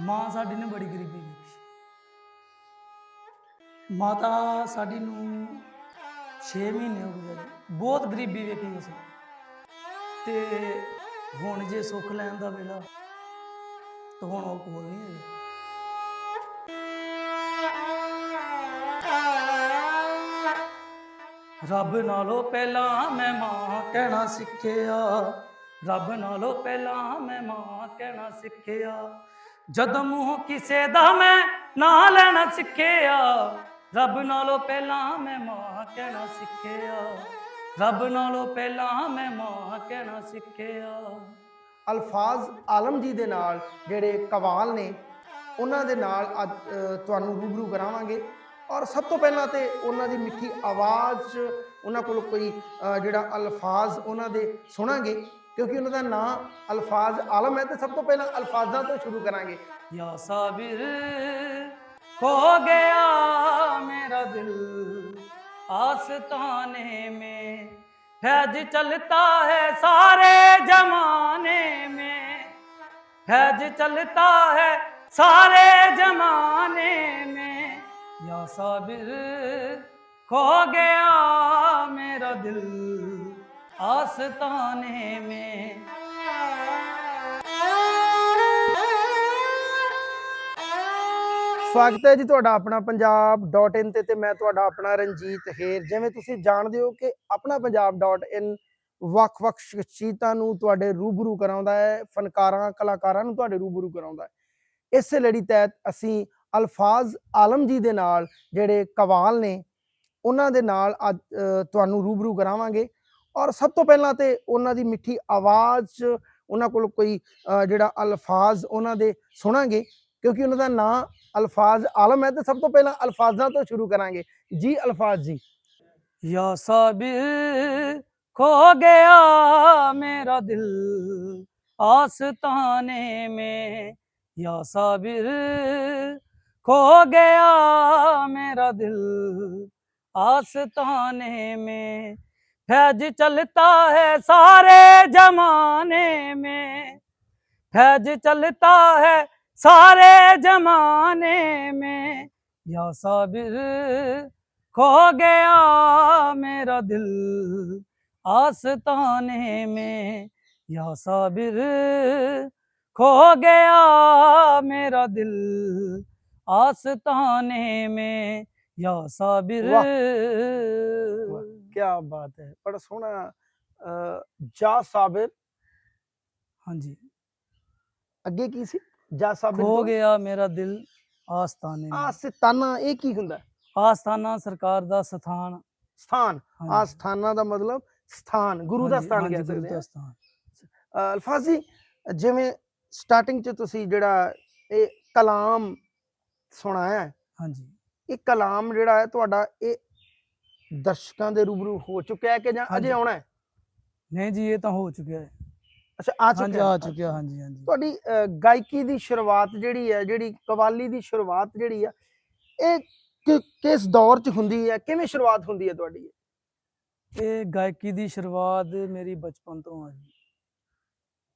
ਮਾਂ ਸਾਡੀ ਨੇ ਬੜੀ ਗਰੀਬੀ ਦੇਖੀ। ਮਾਤਾ ਸਾਡੀ ਨੂੰ 6 ਮਹੀਨੇ ਹੋ ਗਏ। ਬਹੁਤ ਗਰੀਬੀ ਵੇਖੀ ਉਸ ਤੇ ਹੁਣ ਜੇ ਸੁੱਖ ਲੈਣ ਦਾ ਵੇਲਾ, ਤਾਂ ਹੁਣ ਉਹ ਕੋਲ ਨਹੀਂ ਹੈ ਰੱਬ ਨਾਲੋਂ ਪਹਿਲਾਂ ਮੈਂ ਮਾਂ ਕਹਿਣਾ ਸਿੱਖਿਆ। ਰੱਬ ਨਾਲੋਂ ਪਹਿਲਾਂ ਮੈਂ ਮਾਂ ਕਹਿਣਾ ਸਿੱਖਿਆ। ਜਦੋਂ ਮੂੰਹ ਕਿਸੇ ਦਾ ਮੈਂ ਨਾ ਲੈਣਾ ਸਿੱਖਿਆ, ਰੱਬ ਨਾਲੋਂ ਪਹਿਲਾਂ ਮੈਂ ਮਾਂ ਕਹਿਣਾ ਸਿੱਖਿਆ। ਰੱਬ ਨਾਲੋਂ ਪਹਿਲਾਂ ਮੈਂ ਮਾਂ ਕਹਿਣਾ ਸਿੱਖਿਆ। ਅਲਫਾਜ਼ ਆਲਮ ਜੀ ਦੇ ਨਾਲ ਜਿਹੜੇ ਕਵਾਲ ਨੇ, ਉਹਨਾਂ ਦੇ ਨਾਲ ਅੱਜ ਤੁਹਾਨੂੰ ਰੂਬਰੂ ਕਰਾਵਾਂਗੇ। ਔਰ ਸਭ ਤੋਂ ਪਹਿਲਾਂ ਤੇ ਉਹਨਾਂ ਦੀ ਮਿੱਠੀ ਆਵਾਜ਼ 'ਚ ਉਹਨਾਂ ਕੋਲ ਕੋਈ ਜਿਹੜਾ ਅਲਫਾਜ਼ ਉਹਨਾਂ ਦੇ ਸੁਣਾਂਗੇ। ਕਿਉਂਕਿ ਉਹਨਾਂ ਦਾ ਨਾਮ ਅਲਫਾਜ਼ ਆਲਮ ਹੈ ਤੇ ਸਭ ਤੋਂ ਪਹਿਲਾਂ ਅਲਫਾਜ਼ਾਂ ਤੋਂ ਸ਼ੁਰੂ ਕਰਾਂਗੇ या साबिर खो गया मेरा दिल आस्ताने में फैज चलता है सारे जमाने में फैज चलता है सारे जमाने में या साबिर खो गया मेरा दिल आस्ताने में ਸਵਾਗਤ ਹੈ ਜੀ ਤੁਹਾਡਾ ਆਪਣਾ ਪੰਜਾਬ.in ਤੇ ਤੇ ਮੈਂ ਤੁਹਾਡਾ ਆਪਣਾ ਰਣਜੀਤ ਹੇਰ ਜਿਵੇਂ ਤੁਸੀਂ ਜਾਣਦੇ ਹੋ ਕਿ ਆਪਣਾ ਪੰਜਾਬ.in ਵੱਖ-ਵੱਖ ਸ਼ਖਸੀਅਤਾਂ ਨੂੰ ਤੁਹਾਡੇ ਰੂਬਰੂ ਕਰਾਉਂਦਾ ਹੈ ਫਨਕਾਰਾਂ ਕਲਾਕਾਰਾਂ ਨੂੰ ਤੁਹਾਡੇ ਰੂਬਰੂ ਕਰਾਉਂਦਾ ਹੈ ਇਸੇ ਲੜੀ ਤਹਿਤ ਅਸੀਂ ਅਲਫਾਜ਼ ਆਲਮ ਜੀ ਦੇ ਨਾਲ ਜਿਹੜੇ ਕਵਾਲ ਨੇ ਉਹਨਾਂ ਦੇ ਨਾਲ ਅੱਜ ਅ, ਤੁਹਾਨੂੰ ਰੂਬਰੂ ਕਰਾਵਾਂਗੇ ਔਰ ਸਭ ਤੋਂ ਪਹਿਲਾਂ ਤੇ ਉਹਨਾਂ ਦੀ ਮਿੱਠੀ ਆਵਾਜ਼ 'ਚ ਉਹਨਾਂ ਕੋਲ ਕੋਈ ਜਿਹੜਾ ਅਲਫਾਜ਼ ਉਹਨਾਂ ਦੇ ਸੁਣਾਂਗੇ, ਕਿਉਂਕਿ ਉਹਨਾਂ ਦਾ ਨਾਂ ਅਲਫਾਜ਼ ਆਲਮ ਹੈ ਤੇ ਸਭ ਤੋਂ ਪਹਿਲਾਂ ਅਲਫਾਜ਼ਾਂ ਤੋਂ ਸ਼ੁਰੂ ਕਰਾਂਗੇ। ਜੀ ਅਲਫਾਜ਼ ਜੀ। ਯਾ ਸਾਬਿਰ, ਖੋ ਗਿਆ ਮੇਰਾ ਦਿਲ, ਆਸਤਾਨੇ ਮੇ। ਯਾ ਸਾਬਿਰ, ਖੋ ਗਿਆ ਮੇਰਾ ਦਿਲ, ਆਸਤਾਨੇ ਮੇ। फैज चलता है सारे जमाने में। फैज चलता है सारे जमाने में। या साबिर खो गया मेरा दिल आस्ताने में। या साबिर खो गया मेरा दिल आस्ताने में। या साबिर ਕਿਆ ਬਾਤ ਹੈ। ਬੜਾ ਸੋਹਣਾ ਜਾ ਸਾਬਿਰ। ਹਾਂਜੀ। ਅੱਗੇ ਕੀ ਸੀ? ਜਾ ਸਾਬਿਰ ਹੋ ਗਿਆ ਮੇਰਾ ਦਿਲ ਆਸਤਾਨੇ ਆਸਤਾਨਾ ਇਹ ਕੀ ਹੁੰਦਾ? ਆਸਤਾਨਾ ਸਰਕਾਰ ਦਾ ਸਥਾਨ। ਸਥਾਨ। ਆਸਥਾਨਾ ਦਾ ਮਤਲਬ ਸਥਾਨ ਗੁਰੂ ਦਾ ਸਥਾਨ ਕਹਿ ਸਕਦੇ ਹਾਂ। ਸਥਾਨ। ਅਲਫਾਜ਼ੀ ਜਿਵੇਂ ਸਟਾਰਟਿੰਗ ਚ ਤੁਸੀਂ ਜਿਹੜਾ ਇਹ ਕਲਾਮ ਸੁਣਾਇਆ ਹਾਂਜੀ। ਇਹ ਕਲਾਮ ਜਿਹੜਾ ਹੈ ਤੁਹਾਡਾ ਇਹ ਦਰਸ਼ਕਾਂ ਦੇ ਰੂਬਰੂ ਹੋ ਚੁੱਕਿਆ ਹੈ ਕਿ ਜਾਂ। ਅਜੇ ਆਉਣਾ ਹੈ? ਨਹੀਂ ਜੀ ਇਹ ਤਾਂ ਹੋ ਚੁੱਕਿਆ ਹੈ। ਅੱਛਾ ਆ ਹਾਂਜੀ ਚੁੱਕਿਆ ਆ ਹੈ। ਚੁੱਕਿਆ ਹਾਂਜੀ ਹਾਂਜੀ। ਤੁਹਾਡੀ ਅ, ਗਾਇਕੀ ਦੀ ਸ਼ੁਰੂਆਤ ਜਿਹੜੀ ਹੈ ਜਿਹੜੀ ਕਵਾਲੀ ਦੀ ਸ਼ੁਰੂਆਤ ਜਿਹੜੀ ਆ ਇਹ ਕਿ- ਕਿਸ ਦੌਰ ਚ ਹੁੰਦੀ ਹੈ? ਕਿਵੇਂ ਸ਼ੁਰੂਆਤ ਹੁੰਦੀ ਹੈ ਤੁਹਾਡੀ? ਇਹ ਗਾਇਕੀ ਦੀ ਸ਼ੁਰੂਆਤ ਮੇਰੀ ਬਚਪਨ ਤੋਂ ਆ ਜੀ।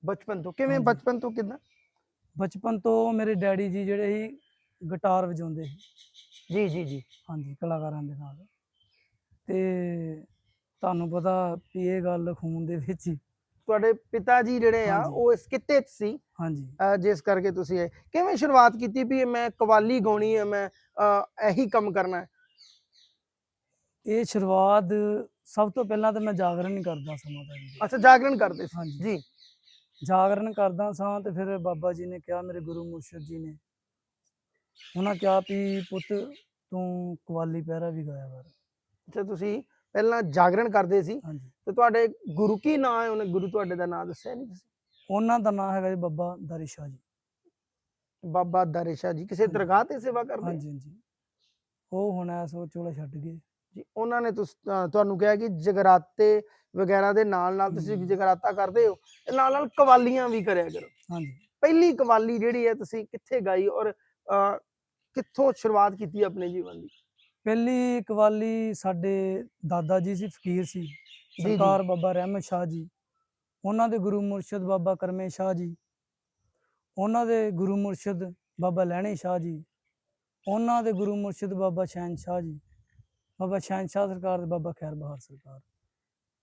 ਬਚਪਨ ਤੋਂ? ਕਿਵੇਂ ਹਾਂਜੀ। ਬਚਪਨ ਤੋਂ ਕਿਦਾਂ? ਬਚਪਨ ਤੋਂ ਮੇਰੇ ਡੈਡੀ ਜੀ ਜਿਹੜੇ ਸੀ ਗਿਟਾਰ ਵਜਾਉਂਦੇ ਸੀ। ਜੀ ਜੀ ਜੀ। ਹਾਂਜੀ ਕਲਾਕਾਰਾਂ ਦੇ ਨਾਲ। ਤੇ ਤੁਹਾਨੂੰ ਪਤਾ ਵੀ ਇਹ ਗੱਲ ਖੂਨ ਦੇ ਵਿੱਚ ਹੀ। ਤੁਹਾਡੇ ਪਿਤਾ ਜੀ ਜਿਹੜੇ ਆ ਹਾਂਜੀ। ਉਹ ਇਸ ਕਿੱਤੇ 'ਚ ਸੀ। ਹਾਂਜੀ। ਜਿਸ ਕਰਕੇ ਤੁਸੀਂ ਇਹ ਕਿਵੇਂ ਸ਼ੁਰੂਆਤ ਕੀਤੀ ਵੀ ਮੈਂ ਕਵਾਲੀ ਗਾਉਣੀ ਹੈ ਮੈਂ ਇਹੀ ਕੰਮ ਕਰਨਾ ਹੈ? ਇਹ ਸ਼ੁਰੂਆਤ ਸਭ ਤੋਂ ਪਹਿਲਾਂ ਤਾਂ ਮੈਂ ਜਾਗਰਣ ਹੀ ਕਰਦਾ ਸਾਂ ਮਾਤਾ ਜੀ ਦੇ। ਅੱਛਾ ਜਾਗਰਣ ਕਰਦੇ ਸੀ। ਹਾਂਜੀ। ਜੀ। ਜਾਗਰਣ ਕਰਦਾ ਸਾਂ ਤੇ ਫਿਰ ਬਾਬਾ ਜੀ ਨੇ ਕਿਹਾ ਮੇਰੇ ਗੁਰੂ ਮੁਰਸ਼ਿਦ ਜੀ ਨੇ ਉਹਨਾਂ ਕਿਹਾ ਵੀ ਪੁੱਤ ਤੂੰ ਕਵਾਲੀ ਪਹਿਰਾ ਵੀ ਗਾਇਆ ਕਰ। ਅੱਛਾ ਤੁਸੀਂ ਪਹਿਲਾਂ ਜਾਗਰਣ ਕਰਦੇ ਸੀ ਹਾਂਜੀ। ਤੇ ਤੁਹਾਡੇ ਗੁਰੂ ਕੀ ਨਾਂ ਹੈ? ਉਹਨੇ ਗੁਰੂ ਤੁਹਾਡੇ ਦਾ ਨਾਂ ਦੱਸਿਆ ਨਹੀਂ ਤੁਸੀਂ? ਉਹਨਾਂ ਦਾ ਨਾਮ ਹੈਗਾ ਜੀ ਬੱਬਾ ਦਾਰੀ ਸ਼ਾਹ ਜੀ। ਬਾਬਾ ਦਰਿਸ਼ਾ ਜੀ। ਕਿਸੇ। ਦਰਗਾਹ ਤੇ ਸੇਵਾ ਕਰਦੇ? ਹਾਂਜੀ ਹਾਂਜੀ। ਉਹ ਹੁਣ ਐਸ ਉਹ ਚੋਲਾ ਛੱਡ ਗਏ। ਜੀ ਉਹਨਾਂ ਨੇ ਤੁਸ- ਤੁਹਾਨੂੰ ਕਿਹਾ ਕਿ ਜਗਰਾਤੇ ਵਗੈਰਾ ਦੇ ਨਾਲ ਨਾਲ ਤੁਸੀਂ ਹਮ। ਜਗਰਾਤਾ ਕਰਦੇ ਹੋ ਤੇ ਨਾਲ ਨਾਲ ਕਵਾਲੀਆਂ ਵੀ ਕਰਿਆ ਕਰੋ। ਹਾਂਜੀ। ਪਹਿਲੀ ਕਵਾਲੀ ਜਿਹੜੀ ਹੈ ਤੁਸੀਂ ਕਿੱਥੇ ਗਾਈ ਔਰ ਕਿੱਥੋਂ ਸ਼ੁਰੂਆਤ ਕੀਤੀ ਆਪਣੇ ਜੀਵਨ ਦੀ? ਪਹਿਲੀ ਕਵਾਲੀ ਸਾਡੇ ਦਾਦਾ ਜੀ ਸੀ ਫਕੀਰ ਸੀ। ਸਰਕਾਰ ਬਾਬਾ ਰਹਿਮਤ ਸ਼ਾਹ ਜੀ। ਉਹਨਾਂ ਦੇ ਗੁਰੂ ਮੁਰਸ਼ਿਦ ਬਾਬਾ ਕਰਮੇ ਸ਼ਾਹ ਜੀ। ਉਹਨਾਂ ਦੇ ਗੁਰੂ ਮੁਰਸ਼ਿਦ ਬਾਬਾ ਲਹਿਣੀ ਸ਼ਾਹ ਜੀ। ਉਹਨਾਂ ਦੇ ਗੁਰੂ ਮੁਰਸ਼ਿਦ ਬਾਬਾ ਸ਼ਹਿਨ ਸ਼ਾਹ ਜੀ। ਬਾਬਾ ਸ਼ਹਿਨ ਸ਼ਾਹ ਸਰਕਾਰ ਤੇ ਬਾਬਾ ਖੈਰ ਬਹਾਰ ਸਰਕਾਰ।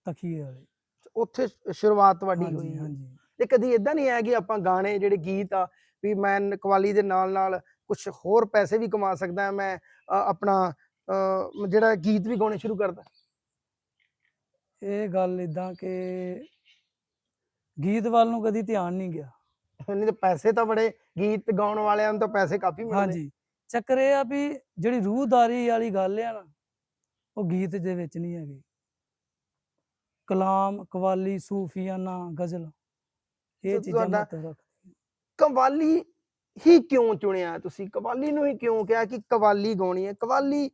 ਤਖੀਏ ਵਾਲੇ। ਉੱਥੇ ਸ਼ੁਰੂਆਤ ਤੁਹਾਡੀ ਹੋਈ ਹਾਂਜੀ ਹੈ। ਹਾਂਜੀ। ਤੇ ਕਦੀ ਇਦਾਂ ਨਹੀਂ ਹੈ ਕਿ ਆਪਾਂ ਗਾਣੇ ਜਿਹੜੇ ਗੀਤ ਆ ਵੀ ਮੈਂ ਕਵਾਲੀ ਦੇ ਨਾਲ ਨਾਲ ਕੁਝ ਹੋਰ ਪੈਸੇ ਵੀ ਕਮਾ ਸਕਦਾ ਮੈਂ ਆਪਣਾ ਜਿਹੜਾ ਗੀਤ ਵੀ ਗਾਉਣੇ ਸ਼ੁਰੂ ਕਰਦਾ ਇਹ ਗੱਲ ਇਦਾਂ ਕਿ ਗੀਤ ਵੱਲ ਨੂੰ ਕਦੀ ਧਿਆਨ ਨਹੀਂ ਗਿਆ। ਨਹੀਂ ਤਾਂ ਪੈਸੇ ਤਾਂ ਬੜੇ ਗੀਤ ਗਾਉਣ ਵਾਲਿਆਂ ਨੂੰ ਤਾਂ ਪੈਸੇ ਕਾਫੀ ਮਿਲਦੇ। ਹਾਂਜੀ। ਚੱਕਰ ਇਹ ਆ ਵੀ ਜਿਹੜੀ ਰੂਹਦਾਰੀ ਵਾਲੀ ਗੱਲ ਆ ਨਾ ਉਹ ਗੀਤ ਦੇ ਵਿੱਚ ਨਹੀਂ ਹੈਗੀ। ਕਲਾਮ ਕਵਾਲੀ ਸੂਫੀਆਨਾ ਗਜ਼ਲ ਇਹ ਚੀਜ਼ਾਂ ਰੱਖ ਕਵਾਲੀ ਹੀ ਕਿਉਂ ਚੁਣਿਆ ਤੁਸੀਂ? ਕਵਾਲੀ ਨੂੰ ਹੀ ਕਿਉਂ ਕਿਹਾ ਕਿ ਕਵਾਲੀ ਗਾਉਣੀ ਹੈ? ਕਵਾਲੀ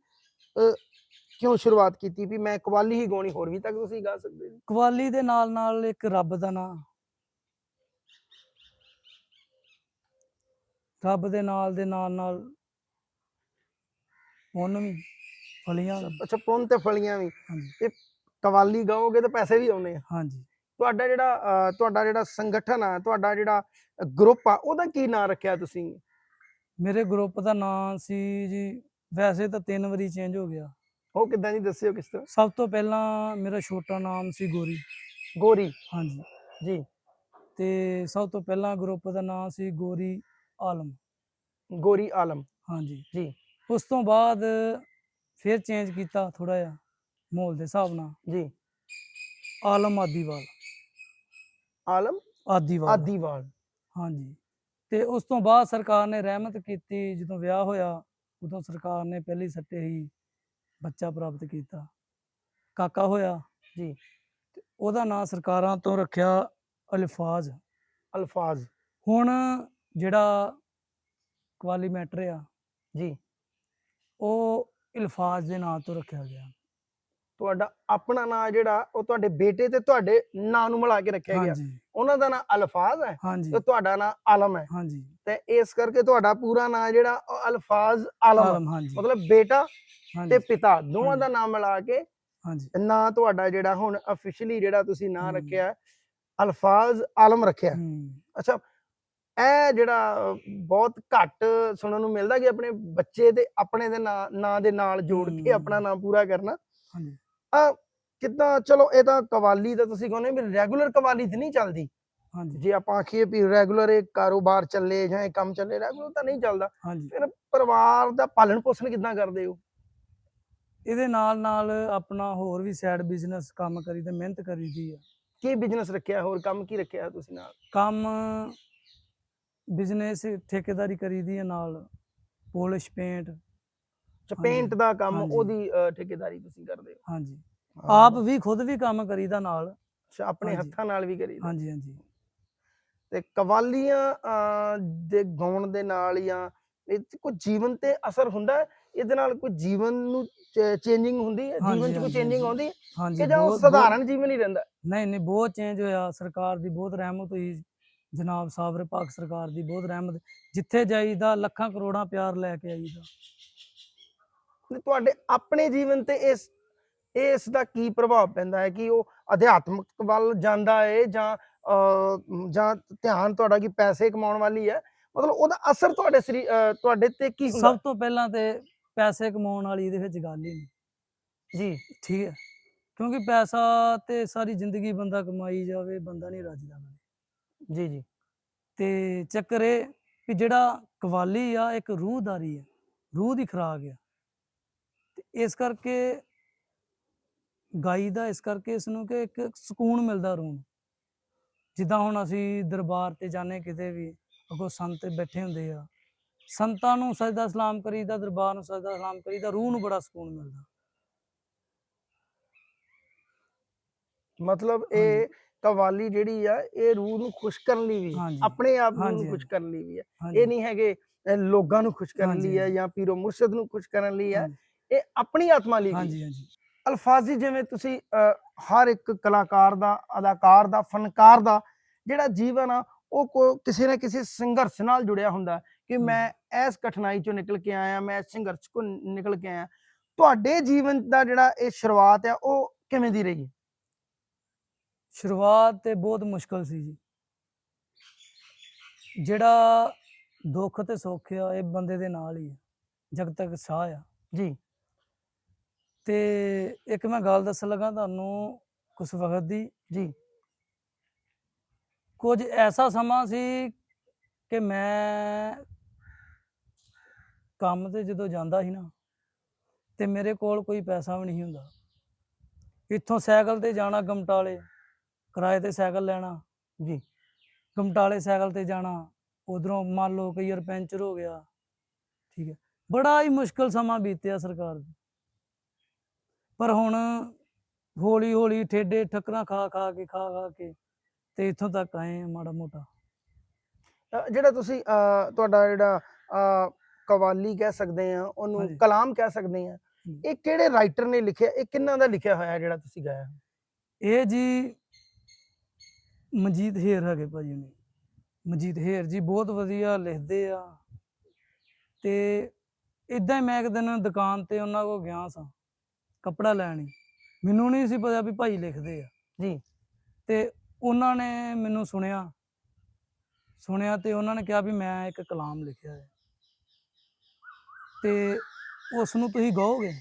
ਕਿਉਂ ਸ਼ੁਰੂਆਤ ਕੀਤੀ ਵੀ ਮੈਂ ਕਵਾਲੀ ਹੀ ਗਾਉਣੀ ਹੋਰ ਵੀ ਤੱਕ ਤੁਸੀਂ ਗਾ ਸਕਦੇ ਹੋ? ਕਵਾਲੀ ਦੇ ਨਾਲ ਨਾਲ ਇੱਕ ਰੱਬ ਦਾ ਨਾਮ ਰੱਬ ਦੇ ਨਾਲ ਦੇ ਨਾਲ ਨਾਲ ਉਹਨੂੰ ਵੀ ਫਲੀਆਂ। ਅੱਛਾ ਪੁੰਨ ਤੇ ਫਲੀਆਂ ਵੀ। ਹਾਂਜੀ। ਕਵਾਲੀ ਗਾਓਗੇ ਤਾਂ ਪੈਸੇ ਵੀ ਆਉਣੇ ਆ। ਹਾਂਜੀ। ਤੁਹਾਡਾ ਜਿਹੜਾ ਤੁਹਾਡਾ ਜਿਹੜਾ ਸੰਗਠਨ ਆ ਤੁਹਾਡਾ ਜਿਹੜਾ ਗਰੁੱਪ ਆ ਉਹਦਾ ਕੀ ਨਾਂ ਰੱਖਿਆ ਤੁਸੀਂ? ਮੇਰੇ ਗਰੁੱਪ ਦਾ ਨਾਮ ਸੀ ਜੀ ਵੈਸੇ ਤਾਂ ਤਿੰਨ ਵਾਰੀ ਚੇਂਜ ਹੋ ਗਿਆ। ਉਹ ਕਿੱਦਾਂ ਜੀ ਦੱਸਿਓ ਕਿਸ ਤਰ੍ਹਾਂ? ਸਭ ਤੋਂ ਪਹਿਲਾਂ ਮੇਰਾ ਛੋਟਾ ਨਾਮ ਸੀ ਗੋਰੀ। ਗੋਰੀ। ਹਾਂਜੀ। ਜੀ। ਤੇ ਸਭ ਤੋਂ ਪਹਿਲਾਂ ਗਰੁੱਪ ਦਾ ਨਾਮ ਸੀ ਗੋਰੀ ਆਲਮ। ਗੋਰੀ ਆਲਮ। ਹਾਂਜੀ। ਜੀ। ਉਸ ਤੋਂ ਬਾਅਦ ਫਿਰ ਚੇਂਜ ਕੀਤਾ ਥੋੜਾ ਜਿਹਾ ਮਾਹੌਲ ਦੇ ਹਿਸਾਬ ਨਾਲ। ਜੀ। ਆਲਮ ਆਦੀਵਾਲ। ਆਲਮ ਆਦੀਵਾਲ। ਆਦੀਵਾਲ। ਹਾਂਜੀ। ਤੇ ਉਸ ਤੋਂ ਬਾਅਦ ਸਰਕਾਰ ਨੇ ਰਹਿਮਤ ਕੀਤੀ ਜਦੋਂ ਵਿਆਹ ਹੋਇਆ ਉਦੋਂ ਸਰਕਾਰ ਨੇ ਪਹਿਲੀ ਸੱਟੇ ਹੀ ਬੱਚਾ ਪ੍ਰਾਪਤ ਕੀਤਾ। ਕਾਕਾ ਹੋਇਆ। ਜੀ। ਤੇ ਉਹਦਾ ਨਾਂ ਸਰਕਾਰਾਂ ਤੋਂ ਰੱਖਿਆ ਅਲਫਾਜ਼। ਅਲਫਾਜ਼। ਹੁਣ ਜਿਹੜਾ ਕਵਾਲੀ ਮੈਟਰ ਆ ਜੀ। ਉਹ ਇਲਫਾਜ਼ ਦੇ ਨਾਂ ਤੋਂ ਰੱਖਿਆ ਗਿਆ। ਤੁਹਾਡਾ ਆਪਣਾ ਨਾਂ ਜਿਹੜਾ ਉਹ ਤੁਹਾਡੇ ਬੇਟੇ ਤੇ ਤੁਹਾਡੇ ਨਾਂ ਨੂੰ ਮਿਲਾ ਕੇ ਰੱਖਿਆ ਗਿਆ। ਹਾਂਜੀ। ਉਹਨਾਂ ਦਾ ਨਾਂ ਅਲਫਾਜ਼ ਹੈ ਹਾਂਜੀ। ਤੇ ਤੁਹਾਡਾ ਨਾਂ ਆਲਮ ਹੈ। ਹਾਂਜੀ। ਤੇ ਇਸ ਕਰਕੇ ਤੁਹਾਡਾ ਪੂਰਾ ਨਾਂ ਜਿਹੜਾ ਉਹ ਅਲਫਾਜ਼ ਆਲਮ ਹੈ। ਆਲਮ ਹਾਂਜੀ। ਮਤਲਬ ਬੇਟਾ ਤੇ ਹਾਂਜੀ ਪਿਤਾ ਦੋਵਾਂ। ਦਾ ਨਾਮ ਮਿਲਾ ਕੇ ਹਾਂਜੀ। ਨਾਂ ਤੁਹਾਡਾ ਜਿਹੜਾ ਹੁਣ ਅਫੀਸ਼ੀਅਲੀ ਜਿਹੜਾ ਤੁਸੀਂ ਨਾਂ ਹਮ। ਰੱਖਿਆ ਹੈ, ਅਲਫਾਜ਼ ਆਲਮ ਰੱਖਿਆ। ਹੈ। ਅੱਛਾ ਇਹ ਜਿਹੜਾ ਅ, ਬਹੁਤ ਘੱਟ ਸੁਣਨ ਨੂੰ ਮਿਲਦਾ ਕਿ ਆਪਣੇ ਬੱਚੇ ਦੇ ਆਪਣੇ ਦੇ ਨਾਂ ਨਾਂ ਦੇ ਨਾਲ ਜੋੜ ਕੇ ਆਪਣਾ। ਨਾਮ ਪੂਰਾ ਕਰਨਾ। ਹਾਂਜੀ। ਆ ਕਿੱਦਾਂ ਚਲੋ ਇਹ ਤਾਂ ਕਵਾਲੀ ਦਾ ਤੁਸੀਂ ਕਹਿੰਦੇ ਵੀ ਰੈਗੂਲਰ ਕਵਾਲੀ ਤੇ ਨਹੀਂ ਚੱਲਦੀ। ਹਾਂਜੀ। ਜੇ ਆਪਾਂ ਆਖੀਏ ਵੀ ਰੈਗੂਲਰ ਇਹ ਕਾਰੋਬਾਰ ਚੱਲੇ ਜਾਂ ਇਹ ਕੰਮ ਚੱਲੇ ਰੈਗੂਲਰ ਤਾਂ ਨਹੀਂ ਚੱਲਦਾ। ਹਾਂਜੀ। ਫਿਰ ਪਰਿਵਾਰ ਦਾ ਪਾਲਣ ਪੋਸ਼ਣ ਕਿੱਦਾਂ ਕਰਦੇ ਹੋ? ਇਹਦੇ ਨਾਲ ਨਾਲ ਆਪਣਾ ਹੋਰ ਵੀ ਸਾਈਡ ਬਿਜ਼ਨਸ ਕੰਮ ਕਰੀਦਾ ਮਿਹਨਤ ਕਰੀਦੀ ਆ। ਕੀ ਬਿਜ਼ਨਸ ਰੱਖਿਆ ਹੋਰ ਕੰਮ ਕੀ ਰੱਖਿਆ ਤੁਸੀਂ ਨਾਲ? ਕੰਮ ਬਿਜ਼ਨਸ ਠੇਕੇਦਾਰੀ ਕਰੀਦੀ ਆ ਨਾਲ। ਪੋਲਿਸ਼ ਪੇਂਟ ਅੱਛਾ ਪੇਂਟ ਦਾ ਕੰਮ ਹਾਂਜੀ। ਉਹਦੀ ਅ, ਠੇਕੇਦਾਰੀ ਤੁਸੀਂ ਕਰਦੇ ਹੋ? ਹਾਂਜੀ। ਆਪ ਵੀ ਖੁਦ ਵੀ ਕੰਮ ਕਰੀਦਾ ਨਾਲ। ਅੱਛਾ ਆਪਣੇ ਹਾਂਜੀ। ਹੱਥਾਂ ਨਾਲ ਵੀ ਕਰੀਦਾ? ਹਾਂਜੀ ਹਾਂਜੀ। ਤੇ ਕਵਾਲੀਆਂ ਦੇ ਗਾਉਣ ਦੇ ਨਾਲ ਜਾਂ ਇਹ 'ਚ ਕੋਈ ਜੀਵਨ ਤੇ ਅਸਰ ਹੁੰਦਾ? ਹੈ? ਇਹਦੇ ਨਾਲ ਕੋਈ ਜੀਵਨ ਨੂੰ ਚੇਂਜਿੰਗ ਹੁੰਦੀ ਹੈ? ਹਾਂਜੀ, ਜੀਵਨ 'ਚ ਕੋਈ ਹਾਂਜੀ, ਚੇਂਜਿੰਗ ਹਾਂਜੀ। ਆਉਂਦੀ ਹੈ? ਹਾਂਜੀ ਕਿ ਜਾਂ ਉਹ ਬਹੁਤ- ਸਧਾਰਨ ਜੀਵਨ ਹੀ ਰਹਿੰਦਾ? ਨਹੀਂ ਨਹੀਂ ਬਹੁਤ ਚੇਂਜ ਹੋਇਆ। ਸਰਕਾਰ ਦੀ ਬਹੁਤ ਰਹਿਮਤ ਹੋਈ। ਜਨਾਬ ਸਾਹਿਬ ਵਿਭਾਗ ਸਰਕਾਰ ਦੀ ਬਹੁਤ ਰਹਿਮਤ। ਜਿੱਥੇ ਜਾਈਦਾ ਲੱਖਾਂ ਕਰੋੜਾਂ ਪਿਆਰ ਲੈ ਕੇ ਆਈਦਾ। ਤੁਹਾਡੇ ਆਪਣੇ ਜੀਵਨ ਤੇ ਇਸ ਇਸ ਦਾ ਕੀ ਪ੍ਰਭਾਵ ਪੈਂਦਾ ਹੈ ਕਿ ਉਹ ਅਧਿਆਤਮਕ ਵੱਲ ਜਾਂਦਾ ਹੈ ਜਾਂ ਜਾਂ ਧਿਆਨ ਤੁਹਾਡਾ ਕਿ ਪੈਸੇ ਕਮਾਉਣ ਵਾਲੀ ਹੈ? ਮਤਲਬ ਉਹਦਾ ਅਸਰ ਤੁਹਾਡੇ ਤੁਹਾਡੇ ਤੇ ਕੀ ਹੁੰਦਾ? ਸਭ ਤੋਂ ਪਹਿਲਾਂ ਤੇ ਪੈਸੇ ਕਮਾਉਣ ਵਾਲੀ ਇਹਦੇ ਵਿੱਚ ਗੱਲ ਹੀ ਨਹੀਂ। ਜੀ। ਠੀਕ ਹੈ। ਕਿਉਂਕਿ ਪੈਸਾ ਤੇ ਸਾਰੀ ਜ਼ਿੰਦਗੀ ਬੰਦਾ ਕਮਾਈ ਜਾਵੇ ਬੰਦਾ ਨਹੀਂ ਰੱਜਦਾ ਕਦੇ। ਜੀ ਜੀ। ਤੇ ਚੱਕਰ ਇਹ ਕਿ ਜਿਹੜਾ ਕਵਾਲੀ ਆ ਇੱਕ ਰੂਹਦਾਰੀ ਆ ਰੂਹ ਦੀ ਖੁਰਾਕ ਆ। ਇਸ ਕਰਕੇ ਗਾਈ ਦਾ ਇਸ ਕਰਕੇ ਇਸ ਨੂੰ ਕਿ ਇੱਕ ਸਕੂਨ ਮਿਲਦਾ ਰੂਹ ਨੂੰ ਜਿੱਦਾਂ ਹੁਣ ਅਸੀਂ ਦਰਬਾਰ ਤੇ ਜਾਂਦੇ ਕਿਤੇ ਵੀ ਅਗੋ ਸੰਤ ਬੈਠੇ ਹੁੰਦੇ ਆ ਸੰਤਾਂ ਨੂੰ ਸਜਦਾ ਸਲਾਮ ਕਰੀਦਾ ਦਰਬਾਰ ਨੂੰ ਸਜਦਾ ਸਲਾਮ ਕਰੀਦਾ ਰੂਹ ਨੂੰ ਬੜਾ ਸਕੂਨ ਮਿਲਦਾ ਮਤਲਬ ਇਹ ਕਵਾਲੀ ਜਿਹੜੀ ਆ ਇਹ ਰੂਹ ਨੂੰ ਖੁਸ਼ ਕਰਨ ਲਈ ਵੀ। ਆਪਣੇ ਆਪ ਨੂੰ ਖੁਸ਼। ਕਰਨ ਲਈ ਵੀ ਹੈ ਇਹ ਨਹੀਂ ਹੈਗੇ ਲੋਕਾਂ ਨੂੰ ਖੁਸ਼ ਕਰਨ ਲਈ ਹੈ। ਜਾਂ ਪੀਰੋ ਮੁਰਸ਼ਿਦ ਨੂੰ ਖੁਸ਼ ਕਰਨ ਲਈ ਹੈ ਇਹ ਆਪਣੀ ਆਤਮਾ ਲਈ। ਹਾਂਜੀ ਹਾਂਜੀ। ਅਲਫਾਜ਼ੀ ਜਿਵੇਂ ਤੁਸੀਂ ਹਰ ਇੱਕ ਕਲਾਕਾਰ ਦਾ ਅਦਾਕਾਰ ਦਾ ਫਨਕਾਰ ਦਾ ਜਿਹੜਾ ਜੀਵਨ ਆ ਉਹ ਕੋ ਕਿਸੇ ਨਾ ਕਿਸੇ ਸੰਘਰਸ਼ ਨਾਲ ਜੁੜਿਆ ਹੁੰਦਾ ਕਿ। ਮੈਂ ਇਸ ਕਠਿਨਾਈ ਚੋਂ ਨਿਕਲ ਕੇ ਆਇਆ ਮੈਂ ਇਸ ਸੰਘਰਸ਼ ਕੋ ਨਿਕਲ ਕੇ ਆਇਆ। ਤੁਹਾਡੇ ਜੀਵਨ ਦਾ ਜਿਹੜਾ ਇਹ ਸ਼ੁਰੂਆਤ ਆ ਉਹ ਕਿਵੇਂ ਦੀ ਰਹੀ? ਸ਼ੁਰੂਆਤ ਤੇ ਬਹੁਤ ਮੁਸ਼ਕਲ ਸੀ ਜੀ। ਜਿਹੜਾ ਦੁੱਖ ਤੇ ਸੁੱਖ ਆ ਇਹ ਬੰਦੇ ਦੇ ਨਾਲ ਹੀ ਆ ਜਦ ਤੱਕ ਸਾਹ ਆ। ਜੀ। ਤੇ ਇੱਕ ਮੈਂ ਗੱਲ ਦੱਸਣ ਲੱਗਾ ਤੁਹਾਨੂੰ ਕੁਛ ਵਕਤ ਦੀ, ਜੀ। ਕੁਝ ਐਸਾ ਸਮਾਂ ਸੀ ਕਿ ਮੈਂ ਕੰਮ ਤੇ ਜਦੋਂ ਜਾਂਦਾ ਸੀ ਨਾ, ਤੇ ਮੇਰੇ ਕੋਲ ਕੋਈ ਪੈਸਾ ਵੀ ਨਹੀਂ ਹੁੰਦਾ। ਇੱਥੋਂ ਸਾਈਕਲ ਤੇ ਜਾਣਾ, ਗਮਟਾਲੇ। ਕਿਰਾਏ ਤੇ ਸਾਈਕਲ ਲੈਣਾ, ਜੀ। ਗਮਟਾਲੇ ਸਾਈਕਲ ਤੇ ਜਾਣਾ, ਉਧਰੋਂ ਮੰਨ ਲਓ ਕਈ ਵਾਰ ਪੈਂਚਰ ਹੋ ਗਿਆ, ਠੀਕ ਹੈ। ਬੜਾ ਹੀ ਮੁਸ਼ਕਲ ਸਮਾਂ ਬੀਤਿਆ ਸਰਕਾਰ ਦਾ। ਪਰ ਹੁਣ ਹੌਲੀ ਹੌਲੀ ਠੇਡੇ ਠੱਕਰਾਂ ਖਾ ਖਾ ਕੇ ਖਾ ਖਾ ਕੇ ਤੇ ਇੱਥੋਂ ਤੱਕ ਆਏ ਆ ਮਾੜਾ ਮੋਟਾ। ਜਿਹੜਾ ਤੁਸੀਂ ਤੁਹਾਡਾ ਜਿਹੜਾ ਕਵਾਲੀ ਕਹਿ ਸਕਦੇ ਆ ਉਹਨੂੰ। ਕਲਾਮ ਕਹਿ ਸਕਦੇ ਆ ਇਹ ਕਿਹੜੇ ਰਾਈਟਰ ਨੇ ਲਿਖਿਆ ਇਹ ਕਿੰਨਾ ਦਾ ਲਿਖਿਆ ਹੋਇਆ ਜਿਹੜਾ ਤੁਸੀਂ ਗਾਇਆ? ਇਹ ਜੀ ਮਨਜੀਤ ਹੇਰ ਹੈਗੇ ਭਾਜੀ ਨੇ ਮਨਜੀਤ ਹੇਰ ਜੀ ਬਹੁਤ ਵਧੀਆ ਲਿਖਦੇ ਆ। ਤੇ ਇਦਾਂ ਹੀ ਮੈਂ ਇੱਕ ਦਿਨ ਦੁਕਾਨ ਤੇ ਉਹਨਾਂ ਕੋਲ ਗਿਆ ਸਾਂ। ਕੱਪੜਾ ਲੈਣ ਮੈਨੂੰ ਨਹੀਂ ਸੀ ਪਤਾ ਵੀ ਭਾਈ ਲਿਖਦੇ ਆ। ਜੀ। ਤੇ ਉਹਨਾਂ ਨੇ ਮੈਨੂੰ ਸੁਣਿਆ। ਸੁਣਿਆ ਤੇ ਉਹਨਾਂ ਨੇ ਕਿਹਾ ਵੀ ਮੈਂ ਇੱਕ ਕਲਾਮ ਲਿਖਿਆ ਹੈ। ਤੇ ਉਸ ਨੂੰ ਤੁਸੀਂ ਗਾਓਗੇ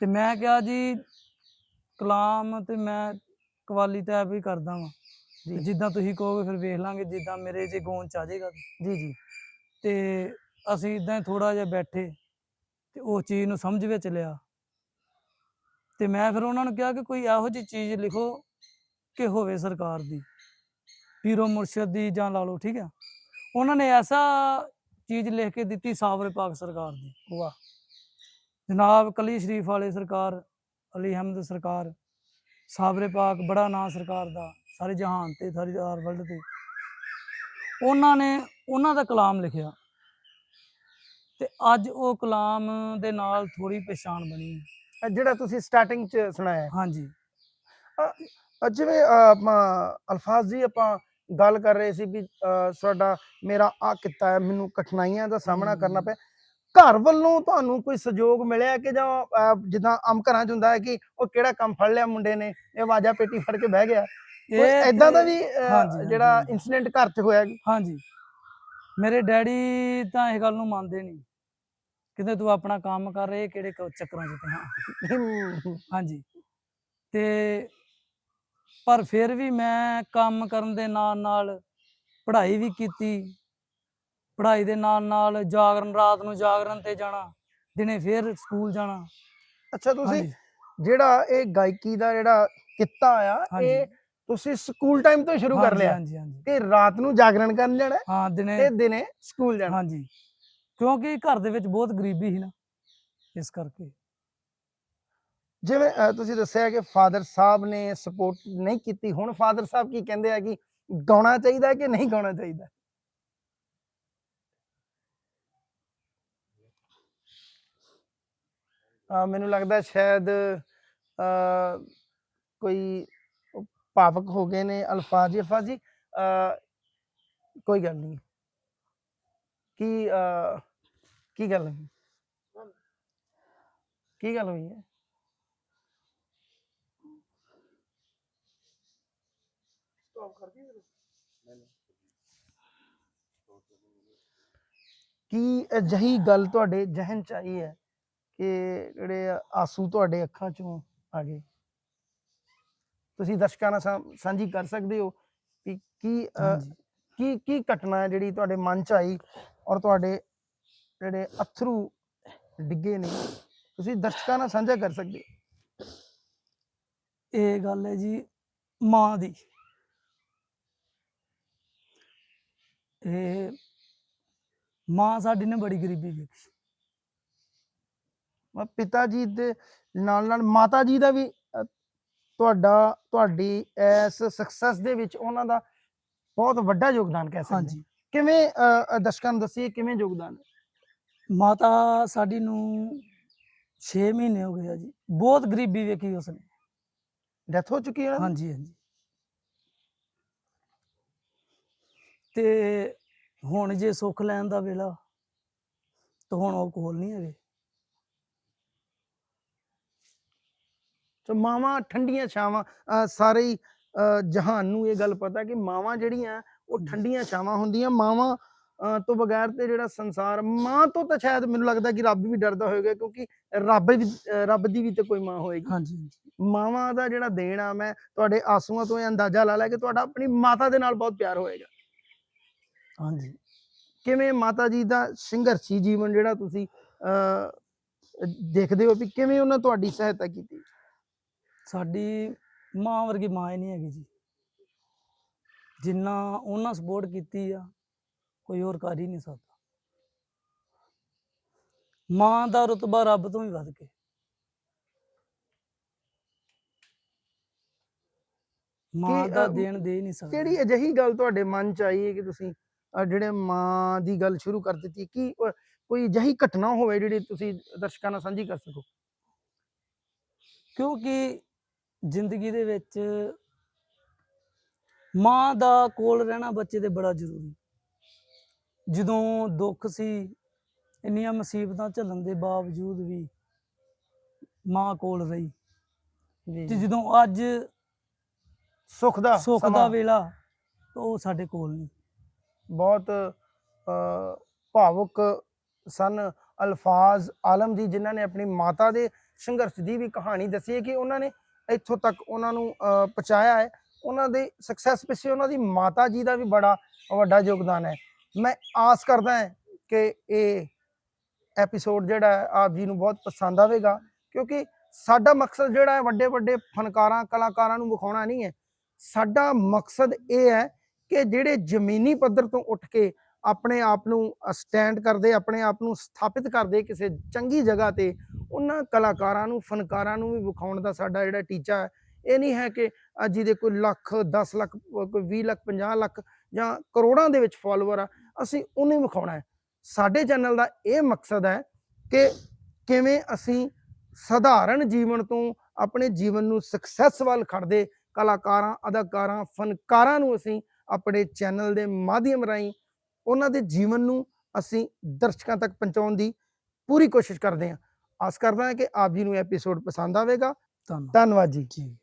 ਤੇ ਮੈਂ ਕਿਹਾ ਜੀ ਕਲਾਮ ਤੇ ਮੈਂ ਕਵਾਲੀ ਤਾਂ ਹੀ ਕਰਦਾ ਵਾਂ। ਜੀ। ਜਿੱਦਾਂ ਤੁਸੀਂ ਕਹੋਗੇ ਫਿਰ ਵੇਖ ਲਾਂਗੇ ਜਿੱਦਾਂ ਮੇਰੇ ਜੇ ਗਾਉਣ ਚ ਆ ਜਾਏਗਾ। ਤੇ। ਜੀ ਜੀ। ਤੇ ਅਸੀਂ ਇਦਾਂ ਥੋੜਾ ਜਿਹਾ ਬੈਠੇ ਤੇ ਉਸ ਚੀਜ਼ ਨੂੰ ਸਮਝ ਵਿੱਚ ਲਿਆ। ਤੇ ਮੈਂ ਫਿਰ ਉਹਨਾਂ ਨੂੰ ਕਿਹਾ ਕਿ ਕੋਈ ਇਹੋ ਜਿਹੀ ਚੀਜ਼ ਲਿਖੋ ਕਿ ਹੋਵੇ ਸਰਕਾਰ ਦੀ ਪੀਰੋ ਮੁਰਸ਼ਦ ਦੀ ਜਾਂ ਲਾ ਲਓ ਠੀਕ ਆ ਉਹਨਾਂ ਨੇ ਐਸਾ ਚੀਜ਼ ਲਿਖ ਕੇ ਦਿੱਤੀ ਸਾਬਰੇ ਪਾਕ ਸਰਕਾਰ ਦੀ। ਵਾਹ। ਜਨਾਬ ਕਲੀ ਸ਼ਰੀਫ ਵਾਲੇ ਸਰਕਾਰ ਅਲੀ ਅਹਿਮਦ ਸਰਕਾਰ ਸਾਬਰੇ ਪਾਕ ਬੜਾ ਨਾਂ ਸਰਕਾਰ ਦਾ ਸਾਰੇ ਜਹਾਨ ਤੇ ਸਾਰੀ ਵਰਲਡ ਤੇ। ਉਹਨਾਂ ਨੇ ਉਹਨਾਂ ਦਾ ਕਲਾਮ ਲਿਖਿਆ। ਤੇ ਅੱਜ ਉਹ ਕਲਾਮ ਦੇ ਨਾਲ ਥੋੜੀ ਪਛਾਣ ਬਣੀ। ਹੈ। ਜਿਹੜਾ ਤੁਸੀਂ ਸਟਾਰਟਿੰਗ ਚ ਸੁਣਾਇਆ ਹਾਂਜੀ। ਜਿਵੇਂ ਅਲਫਾਜ਼ ਜੀ ਆਪਾਂ ਗੱਲ ਕਰ ਰਹੇ ਸੀ ਵੀ ਤੁਹਾਡਾ ਮੇਰਾ ਆ ਕਿੱਤਾ ਹੈ ਮੈਨੂੰ ਕਠਿਨਾਈਆਂ ਦਾ ਸਾਹਮਣਾ ਕਰਨਾ। ਪਿਆ। ਘਰ ਵੱਲੋਂ ਤੁਹਾਨੂੰ ਕੋਈ ਸਹਿਯੋਗ ਮਿਲਿਆ ਕਿ ਜਾਂ ਜਿੱਦਾਂ ਆਮ ਘਰਾਂ ਚ ਹੁੰਦਾ ਹੈ ਕਿ ਉਹ ਕਿਹੜਾ ਕੰਮ ਫੜ ਲਿਆ ਮੁੰਡੇ ਨੇ ਇਹ ਵਾਜਾ ਪੇਟੀ ਫੜ ਕੇ ਬਹਿ ਗਿਆ। ਕੋਈ ਐਦਾਂ ਦਾ ਵੀ ਜਿਹੜਾ। ਇਨਸੀਡੈਂਟ ਘਰ ਚ ਹੋਇਆ ਹਾਂਜੀ। ਮੇਰੇ ਡੈਡੀ ਤਾਂ ਇਹ ਗੱਲ ਨੂੰ ਮੰਨਦੇ ਨਹੀਂ। ਕਿਤੇ ਤੂੰ ਆਪਣਾ ਕੰਮ ਕਰ ਰਹੇ ਕਿਹੜੇ ਕ- ਚੱਕਰਾਂ 'ਚ ਤੇ ਹਾਂ। ਹਾਂਜੀ। ਤੇ ਪਰ ਫਿਰ ਵੀ ਮੈਂ ਕੰਮ ਕਰਨ ਦੇ ਨਾਲ ਨਾਲ ਪੜ੍ਹਾਈ ਵੀ ਕੀਤੀ। ਪੜ੍ਹਾਈ ਦੇ ਨਾਲ ਨਾਲ ਜਾਗਰਨ ਰਾਤ ਨੂੰ ਜਾਗਰਨ ਤੇ ਜਾਣਾ ਦਿਨੇ ਫਿਰ ਸਕੂਲ ਜਾਣਾ। ਅੱਛਾ ਤੁਸੀਂ ਹਾਂਜੀ। ਜਿਹੜਾ ਇਹ ਗਾਇਕੀ ਦਾ ਜਿਹੜਾ ਕਿੱਤਾ ਆ ਹਾਂਜੀ। ਇਹ ਤੁਸੀਂ ਸਕੂਲ ਟਾਈਮ ਤੋਂ ਸ਼ੁਰੂ ਕਰ ਹਾਂਜੀ, ਲਿਆ? ਹਾਂਜੀ ਹਾਂਜੀ ਕਿ ਰਾਤ ਨੂੰ ਜਾਗਰਣ ਕਰਨ ਜਾਣਾ? ਹੈ ਹਾਂ ਦਿਨੇ ਤੇ ਦਿਨੇ ਸਕੂਲ ਜਾਣਾ? ਹਾਂਜੀ। ਕਿਉਂਕਿ ਘਰ ਦੇ ਵਿੱਚ ਬਹੁਤ ਗਰੀਬੀ ਸੀ ਨਾ ਇਸ ਕਰਕੇ। ਜਿਵੇਂ ਅ, ਤੁਸੀਂ ਦੱਸਿਆ ਕਿ ਫਾਦਰ ਸਾਹਿਬ ਨੇ ਸਪੋਰਟ ਨਹੀਂ ਕੀਤੀ ਹੁਣ ਫਾਦਰ ਸਾਹਿਬ ਕੀ ਕਹਿੰਦੇ ਆ ਕਿ ਗਾਉਣਾ ਚਾਹੀਦਾ ਹੈ ਕਿ ਨਹੀਂ ਗਾਉਣਾ ਚਾਹੀਦਾ? ਅ, ਮੈਨੂੰ ਲੱਗਦਾ ਸ਼ਾਇਦ ਅ, ਕੋਈ ਭਾਵਕ ਹੋ ਗਏ ਨੇ ਅਲਫਾਜ਼। ਜੀ ਅਲਫਾਜ਼ ਜੀ ਅ, ਕੋਈ ਗੱਲ ਨਹੀਂ। ਕਿ ਅ, ਕੀ ਗੱਲ ਹੋਈ? ਕੀ ਗੱਲ ਹੋਈ ਹੈ? ਕੀ ਅਜਿਹੀ ਗੱਲ ਤੁਹਾਡੇ ਜ਼ਿਹਨ ਚ ਆਈ ਹੈ ਕਿ ਜਿਹੜੇ ਆਸੂ ਤੁਹਾਡੇ ਅੱਖਾਂ ਚੋਂ ਆ ਗਏ? ਤੁਸੀਂ ਦਰਸ਼ਕਾਂ ਨਾਲ ਸਾਂਝੀ ਕਰ ਸਕਦੇ ਹੋ ਕਿ ਕੀ ਕੀ ਕੀ ਘਟਨਾ ਹੈ ਜਿਹੜੀ ਤੁਹਾਡੇ ਮਨ ਚ ਆਈ ਔਰ ਤੁਹਾਡੇ ਜਿਹੜੇ ਅਥਰੂ ਡਿੱਗੇ ਨੇ ਤੁਸੀਂ ਦਰਸ਼ਕਾਂ ਨਾਲ ਸਾਂਝਾ ਕਰ ਸਕਦੇ ਹੋ ਇਹ ਗੱਲ ਹੈ ਜੀ ਮਾਂ ਦੀ ਇਹ ਮਾਂ ਸਾਡੀ ਨੇ ਬੜੀ ਗਰੀਬੀ ਵੇਖੀ ਮੈਂ ਪਿਤਾ ਜੀ ਦੇ ਨਾਲ ਨਾਲ ਮਾਤਾ ਜੀ ਦਾ ਵੀ ਤੁਹਾਡਾ ਤੁਹਾਡੀ ਇਸ ਸਕਸੈਸ ਦੇ ਵਿੱਚ ਉਹਨਾਂ ਦਾ ਬਹੁਤ ਵੱਡਾ ਯੋਗਦਾਨ ਕਹਿ ਸਕਦੇ ਹਾਂ। ਕਿਵੇਂ ਦਰਸ਼ਕਾਂ ਨੂੰ ਦੱਸੀਏ ਕਿਵੇਂ ਯੋਗਦਾਨ ਹੈ? ਮਾਤਾ ਸਾਡੀ ਨੂੰ 6 ਮਹੀਨੇ ਹੋ ਗਏ ਆ ਜੀ। ਬਹੁਤ ਗਰੀਬੀ ਵੇਖੀ ਉਸਨੇ ਡੈਥ ਹੋ ਚੁੱਕੀ ਹੈ? ਹਾਂਜੀ ਹਾਂਜੀ। ਤੇ ਹੁਣ ਜੇ ਸੁੱਖ ਲੈਣ ਦਾ ਵੇਲਾ ਤਾਂ ਹੁਣ ਉਹ ਕੋਲ ਨਹੀਂ ਹੈਗੇ। ਸੋ ਮਾਵਾਂ ਠੰਡੀਆਂ ਛਾਵਾਂ ਸਾਰੇ ਹੀ ਅ, ਜਹਾਨ ਨੂੰ ਇਹ ਗੱਲ ਪਤਾ ਕਿ ਮਾਵਾਂ ਜਿਹੜੀਆਂ ਉਹ। ਠੰਡੀਆਂ ਛਾਵਾਂ ਹੁੰਦੀਆਂ। ਮਾਵਾਂ ਅਹ ਤੋਂ ਬਗੈਰ ਤੇ ਜਿਹੜਾ ਸੰਸਾਰ ਮਾਂ ਤੋਂ ਤਾਂ ਸ਼ਾਇਦ ਮੈਨੂੰ ਲੱਗਦਾ ਕਿ ਰੱਬ ਵੀ ਡਰਦਾ ਹੋਵੇਗਾ ਕਿਉਂਕਿ ਰੱਬ ਵੀ ਰੱਬ ਦੀ ਵੀ ਤੇ ਕੋਈ ਮਾਂ ਹੋਏਗੀ। ਹਾਂਜੀ ਮਾਵਾਂ ਦਾ ਜਿਹੜਾ ਦੇਣ ਆ ਮੈਂ ਤੁਹਾਡੇ ਆਂਸੂਆਂ ਤੋਂ ਇਹ ਅੰਦਾਜ਼ਾ ਲਾ ਲਿਆ ਕਿ ਤੁਹਾਡਾ ਆਪਣੀ ਮਾਤਾ ਦੇ ਨਾਲ ਬਹੁਤ ਪਿਆਰ ਹੋਏਗਾ। ਹਾਂਜੀ। ਕਿਵੇਂ ਮਾਤਾ ਜੀ ਦਾ ਸੰਘਰਸ਼ੀ ਜੀਵਨ ਜਿਹੜਾ ਤੁਸੀਂ ਦੇਖਦੇ ਹੋ ਵੀ ਕਿਵੇਂ ਉਹਨਾਂ ਤੁਹਾਡੀ ਸਹਾਇਤਾ ਕੀਤੀ? ਸਾਡੀ ਮਾਂ ਵਰਗੀ ਮਾਂ ਹੀ ਨਹੀਂ ਹੈਗੀ ਜੀ। ਜਿੰਨਾ ਉਹਨਾਂ ਸਪੋਰਟ ਕੀਤੀ ਆ ਕੋਈ ਹੋਰ ਕਰ ਹੀ ਨਹੀਂ ਸਕਦਾ। ਮਾਂ ਦਾ ਰਤਬਾ ਰੱਬ ਤੋਂ ਵੀ ਵੱਧ ਕੇ। ਮਾਂ ਦਾ ਦੇਣ ਦੇ ਨਹੀਂ ਸਕਦਾ। ਕਿਹੜੀ ਅਜਿਹੀ ਗੱਲ ਤੁਹਾਡੇ ਮਨ ਚ ਆਈ ਹੈ ਕਿ ਤੁਸੀਂ ਜਿਹੜੇ ਮਾਂ ਦੀ ਗੱਲ ਸ਼ੁਰੂ ਕਰ ਦਿੱਤੀ ਕੀ ਕੋਈ ਅਜਿਹੀ ਘਟਨਾ ਹੋਵੇ ਜਿਹੜੀ ਤੁਸੀਂ ਦਰਸ਼ਕਾਂ ਨਾਲ ਸਾਂਝੀ ਕਰ ਸਕੋ? ਕਿਉਂਕਿ ਜ਼ਿੰਦਗੀ ਦੇ ਵਿੱਚ ਮਾਂ ਦਾ ਕੋਲ ਰਹਿਣਾ ਬੱਚੇ ਦੇ ਬੜਾ ਜ਼ਰੂਰੀ ਜਦੋਂ ਦੁੱਖ ਸੀ ਇੰਨੀਆਂ ਮੁਸੀਬਤਾਂ ਝੱਲਣ ਦੇ ਬਾਵਜੂਦ ਵੀ ਮਾਂ ਕੋਲ ਰਹੀ। ਤੇ ਜਦੋਂ ਅੱਜ ਸੁੱਖ ਦਾ ਸੁੱਖ ਦਾ ਸਮਾਂ। ਵੇਲਾ ਤਾਂ ਉਹ ਸਾਡੇ ਕੋਲ ਨਹੀਂ। ਬਹੁਤ ਭਾਵੁਕ ਸਨ ਅਲਫਾਜ਼ ਆਲਮ ਜੀ ਜਿਨ੍ਹਾਂ ਨੇ ਆਪਣੀ ਮਾਤਾ ਦੇ ਸੰਘਰਸ਼ ਦੀ ਵੀ ਕਹਾਣੀ ਦੱਸੀ ਹੈ ਕਿ ਉਹਨਾਂ ਨੇ ਇੱਥੋਂ ਤੱਕ ਉਹਨਾਂ ਨੂੰ ਪਹੁੰਚਾਇਆ ਹੈ। ਉਹਨਾਂ ਦੇ ਸਕਸੈਸ ਪਿੱਛੇ ਉਹਨਾਂ ਦੀ ਮਾਤਾ ਜੀ ਦਾ ਵੀ ਬੜਾ ਵੱਡਾ ਯੋਗਦਾਨ ਹੈ। ਮੈਂ ਆਸ ਕਰਦਾ ਹਾਂ ਕਿ ਇਹ ਐਪੀਸੋਡ ਜਿਹੜਾ ਆਪ ਜੀ ਨੂੰ ਬਹੁਤ ਪਸੰਦ ਆਵੇਗਾ, ਕਿਉਂਕਿ ਸਾਡਾ ਮਕਸਦ ਜਿਹੜਾ ਹੈ ਵੱਡੇ ਵੱਡੇ ਫਨਕਾਰਾਂ, ਕਲਾਕਾਰਾਂ ਨੂੰ ਵਿਖਾਉਣਾ ਨਹੀਂ ਹੈ। ਸਾਡਾ ਮਕਸਦ ਇਹ ਹੈ ਕਿ ਜਿਹੜੇ ਜ਼ਮੀਨੀ ਪੱਧਰ ਤੋਂ ਉੱਠ ਕੇ ਆਪਣੇ ਆਪ ਨੂੰ ਸਟੈਂਡ ਕਰਦੇ, ਆਪਣੇ ਆਪ ਨੂੰ ਸਥਾਪਿਤ ਕਰਦੇ ਕਿਸੇ ਚੰਗੀ ਜਗ੍ਹਾ ਤੇ, ਉਹਨਾਂ ਕਲਾਕਾਰਾਂ ਨੂੰ, ਫਨਕਾਰਾਂ ਨੂੰ ਵੀ ਵਿਖਾਉਣ ਦਾ ਸਾਡਾ ਜਿਹੜਾ ਟੀਚਾ ਹੈ, ਇਹ ਨਹੀਂ ਹੈ ਕਿ ਜਿਹਦੇ ਕੋਈ ਲੱਖ 10 ਲੱਖ, ਕੋਈ 20 ਲੱਖ 50 ਲੱਖ ਜਾਂ ਕਰੋੜਾਂ ਦੇ ਵਿੱਚ ਫਾਲੋਅਰ ਆ ਅਸੀਂ ਉਹਨੂੰ ਵਿਖਾਉਣਾ ਹੈ। ਸਾਡੇ ਚੈਨਲ ਦਾ ਇਹ ਮਕਸਦ ਹੈ ਕਿ ਕਿਵੇਂ ਅਸੀਂ ਸਧਾਰਨ ਜੀਵਨ ਤੋਂ ਆਪਣੇ ਜੀਵਨ ਨੂੰ ਸਕਸੈਸ ਵੱਲ ਖੜਦੇ ਕਲਾਕਾਰਾਂ ਅਦਾਕਾਰਾਂ ਫਨਕਾਰਾਂ ਨੂੰ ਅਸੀਂ ਆਪਣੇ ਚੈਨਲ ਦੇ ਮਾਧਿਅਮ ਰਾਹੀਂ ਉਹਨਾਂ ਦੇ ਜੀਵਨ ਨੂੰ ਅਸੀਂ ਦਰਸ਼ਕਾਂ ਤੱਕ ਪਹੁੰਚਾਉਣ ਦੀ ਪੂਰੀ ਕੋਸ਼ਿਸ਼ ਕਰਦੇ ਹਾਂ। ਆਸ ਕਰਦਾ ਹਾਂ ਕਿ ਆਪ ਜੀ ਨੂੰ ਐਪੀਸੋਡ ਪਸੰਦ ਆਵੇਗਾ। ਧੰਨਵਾਦ। ਧੰਨਵਾਦ ਜੀ। ਜੀ।